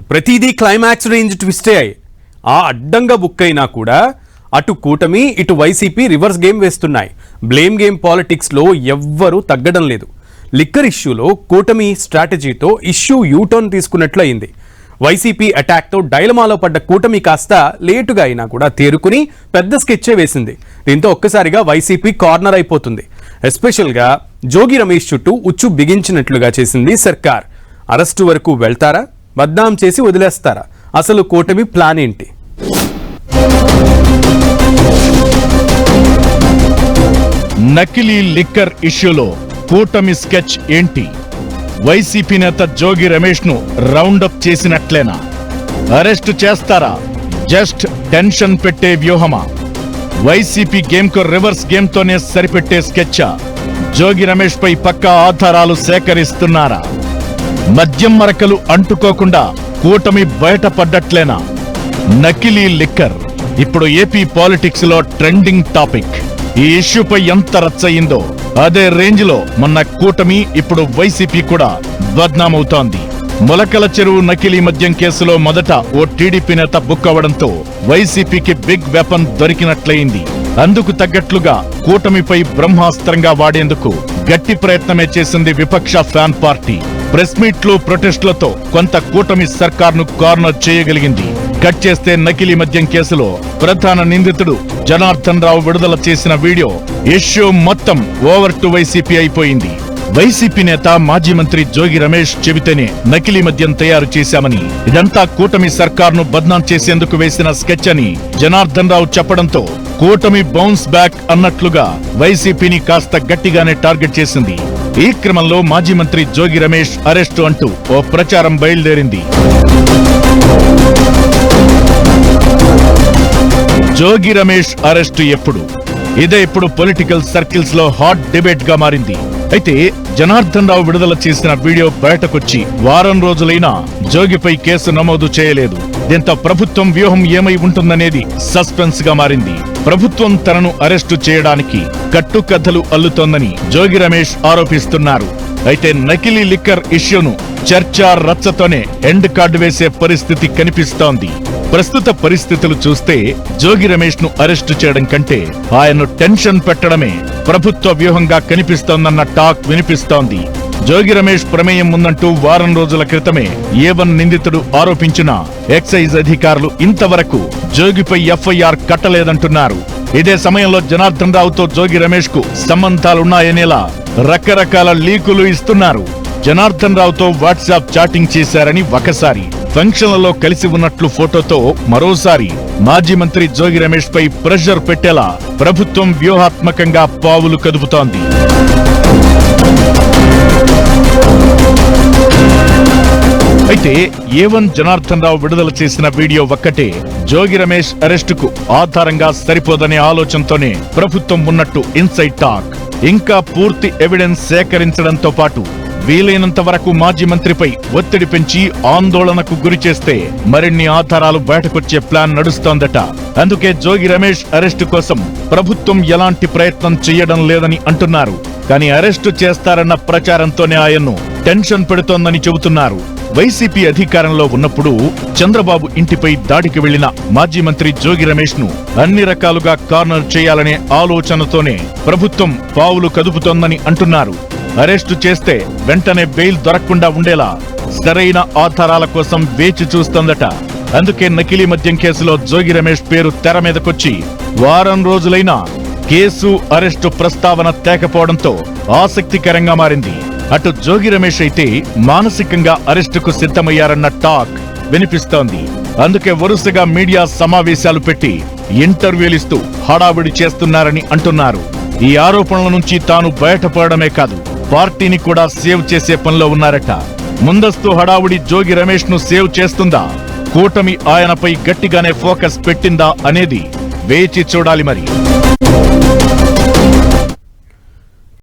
ప్రతిదీ climax range ట్విస్టే అయ్యి ఆ అడ్డంగా బుక్ అయినా కూడా అటు కూటమి ఇటు వైసీపీ రివర్స్ గేమ్ వేస్తున్నాయి. బ్లేమ్ గేమ్ పాలిటిక్స్లో ఎవ్వరూ తగ్గడం లేదు. లిక్కర్ ఇష్యూలో కూటమి స్ట్రాటజీతో ఇష్యూ యూటర్న్ తీసుకున్నట్లు అయింది. వైసీపీ అటాక్తో డైలమాలో పడ్డ కూటమి కాస్త లేటుగా అయినా కూడా తేరుకుని పెద్ద స్కెచ్చే వేసింది. దీంతో ఒక్కసారిగా వైసీపీ కార్నర్ అయిపోతుంది. ఎస్పెషల్గా జోగి రమేష్ చుట్టూ ఉచ్చు బిగించినట్లుగా చేసింది సర్కార్. అరెస్టు వరకు వెళ్తారా? బద్నాం చేసి వదిలేస్తారా? అసలు కూటమి ప్లాన్ ఏంటి? నకిలీ లిక్కర్ ఇష్యూలో కూటమి స్కెచ్ ఏంటి? వైసీపీ నేత జోగి రమేష్ను రౌండప్ చేసినట్లేనా? అరెస్ట్ చేస్తారా? జస్ట్ టెన్షన్ పెట్టే వ్యూహమా? వైసీపీ గేమ్కు రివర్స్ గేమ్ తోనే సరిపెట్టే స్కెచ్చా? జోగి రమేష్ పై పక్కా ఆధారాలు సేకరిస్తున్నారా? మద్యం మరకలు అంటుకోకుండా కూటమి బయటపడ్డట్లేనా? నకిలీ లిక్కర్. ఇప్పుడు ఏపీ పాలిటిక్స్లో ట్రెండింగ్ టాపిక్. ఈ ఇష్యూపై ఎంత రచ్చయిందో. అదే రేంజ్లో మొన్న కూటమి ఇప్పుడు వైసీపీ కూడా బద్నామవుతోంది. మొలకల చెరువు నకిలీ మద్యం కేసులో మొదట ఓ టీడీపీ నేత బుక్ అవడంతో వైసీపీకి బిగ్ వెపన్ దొరికినట్లయింది. అందుకు తగ్గట్లుగా కూటమిపై బ్రహ్మాస్త్రంగా వాడేందుకు గట్టి ప్రయత్నమే చేసింది విపక్ష ఫ్యాన్ పార్టీ. ప్రెస్ మీట్లు ప్రొటెస్టులతో కొంత కూటమి సర్కార్ను కార్నర్ చేయగలిగింది. కట్ చేస్తే నకిలీ మద్యం కేసులో ప్రధాన నిందితుడు జనార్దన్ రావు విడుదల చేసిన వీడియో ఇష్యూ మొత్తం ఓవర్ టు వైసీపీ అయిపోయింది. వైసీపీ నేత మాజీ మంత్రి జోగి రమేష్ చెబితేనే నకిలీ మద్యం తయారు చేశామని ఇదంతా కూటమి సర్కార్ను బద్నాం చేసేందుకు వేసిన స్కెచ్ అని జనార్దన్ రావు చెప్పడంతో కూటమి బౌన్స్ బ్యాక్ అన్నట్లుగా వైసీపీని కాస్త గట్టిగానే టార్గెట్ చేసింది. ఈ క్రమంలో మాజీ మంత్రి జోగి రమేష్ అరెస్టు అంటూ ఓ ప్రచారం బయలుదేరింది. జోగి రమేష్ అరెస్టు ఎప్పుడు? ఇదే ఇప్పుడు పొలిటికల్ సర్కిల్స్లో హాట్ డిబేట్గా మారింది. అయితే జనార్దన్ రావు విడుదల చేసిన వీడియో బయటకొచ్చి వారం రోజులైనా జోగిపై కేసు నమోదు చేయలేదు. దీంతో ప్రభుత్వం వ్యూహం ఏమై ఉంటుందనేది సస్పెన్స్గా మారింది. ప్రభుత్వం తనను అరెస్టు చేయడానికి కట్టుకథలు అల్లుతోందని జోగి రమేష్ ఆరోపిస్తున్నారు. అయితే నకిలీ లిక్కర్ ఇష్యూను చర్చా రచ్చతోనే ఎండ్ కార్డు వేసే పరిస్థితి కనిపిస్తోంది. ప్రస్తుత పరిస్థితులు చూస్తే జోగి రమేష్ను అరెస్టు చేయడం కంటే ఆయన్ను టెన్షన్ పెట్టడమే ప్రభుత్వ వ్యూహంగా కనిపిస్తోందన్న టాక్ వినిపిస్తోంది. జోగి రమేష్ ప్రమేయం ఉందంటూ వారం రోజుల క్రితమే ఏవన్ నిందితుడు ఆరోపించిన ఎక్సైజ్ అధికారులు ఇంతవరకు జోగిపై ఎఫ్ఐఆర్ కట్టలేదంటున్నారు. ఇదే సమయంలో జనార్దన్ రావుతో జోగి రమేష్కు సంబంధాలున్నాయనేలా రకరకాల లీకులు ఇస్తున్నారు. జనార్దన్ రావుతో వాట్సాప్ చాటింగ్ చేశారని ఒకసారి ఫంక్షన్లలో కలిసి ఉన్నట్లు ఫోటోతో మరోసారి మాజీ మంత్రి జోగి రమేష్ పై ప్రెషర్ పెట్టేలా ప్రభుత్వం వ్యూహాత్మకంగా పావులు కదుపుతోంది. అయితే ఏవన్ జనార్దన్ రావు విడుదల చేసిన వీడియో ఒక్కటే. జోగి రమేష్ అరెస్టుకు ఆధారంగా సరిపోదనే ఆలోచనతోనే ప్రభుత్వం ఉన్నట్టు ఇన్సైడ్ టాక్. ఇంకా పూర్తి ఎవిడెన్స్ సేకరించడంతో పాటు వీలైనంత వరకు మాజీ మంత్రిపై ఒత్తిడి పెంచి ఆందోళనకు గురి చేస్తే మరిన్ని ఆధారాలు బయటకొచ్చే ప్లాన్ నడుస్తోందట. అందుకే జోగి రమేష్ అరెస్టు కోసం ప్రభుత్వం ఎలాంటి ప్రయత్నం చేయడం లేదని అంటున్నారు. కానీ అరెస్టు చేస్తారన్న ప్రచారంతోనే ఆయన్ను టెన్షన్ పెడుతోందని చెబుతున్నారు. వైసీపీ అధికారంలో ఉన్నప్పుడు చంద్రబాబు ఇంటిపై దాడికి వెళ్ళిన మాజీ మంత్రి జోగి రమేష్ను అన్ని రకాలుగా కార్నర్ చేయాలనే ఆలోచనతోనే ప్రభుత్వం పావులు కదుపుతోందని అంటున్నారు. అరెస్టు చేస్తే వెంటనే బెయిల్ దొరకకుండా ఉండేలా సరైన ఆధారాల కోసం వేచి చూస్తోందట. అందుకే నకిలీ మద్యం కేసులో జోగి రమేష్ పేరు తెర మీదకొచ్చి వారం రోజులైనా కేసు అరెస్టు ప్రస్తావన తేకపోవడంతో ఆసక్తికరంగా మారింది. అటు జోగి రమేష్ అయితే మానసికంగా అరెస్టుకు సిద్ధమయ్యారన్న టాక్ వినిపిస్తోంది. అందుకే వరుసగా మీడియా సమావేశాలు పెట్టి ఇంటర్వ్యూలిస్తూ హడావిడి చేస్తున్నారని అంటున్నారు. ఈ ఆరోపణల నుంచి తాను బయటపడమే కాదు పార్టీని కూడా సేవ్ చేసే పనిలో ఉన్నారట. ముందస్తు హడావుడి జోగి రమేష్ను సేవ్ చేస్తుందా? కూటమి ఆయనపై గట్టిగానే ఫోకస్ పెట్టిందా అనేది వేచి చూడాలి మరి.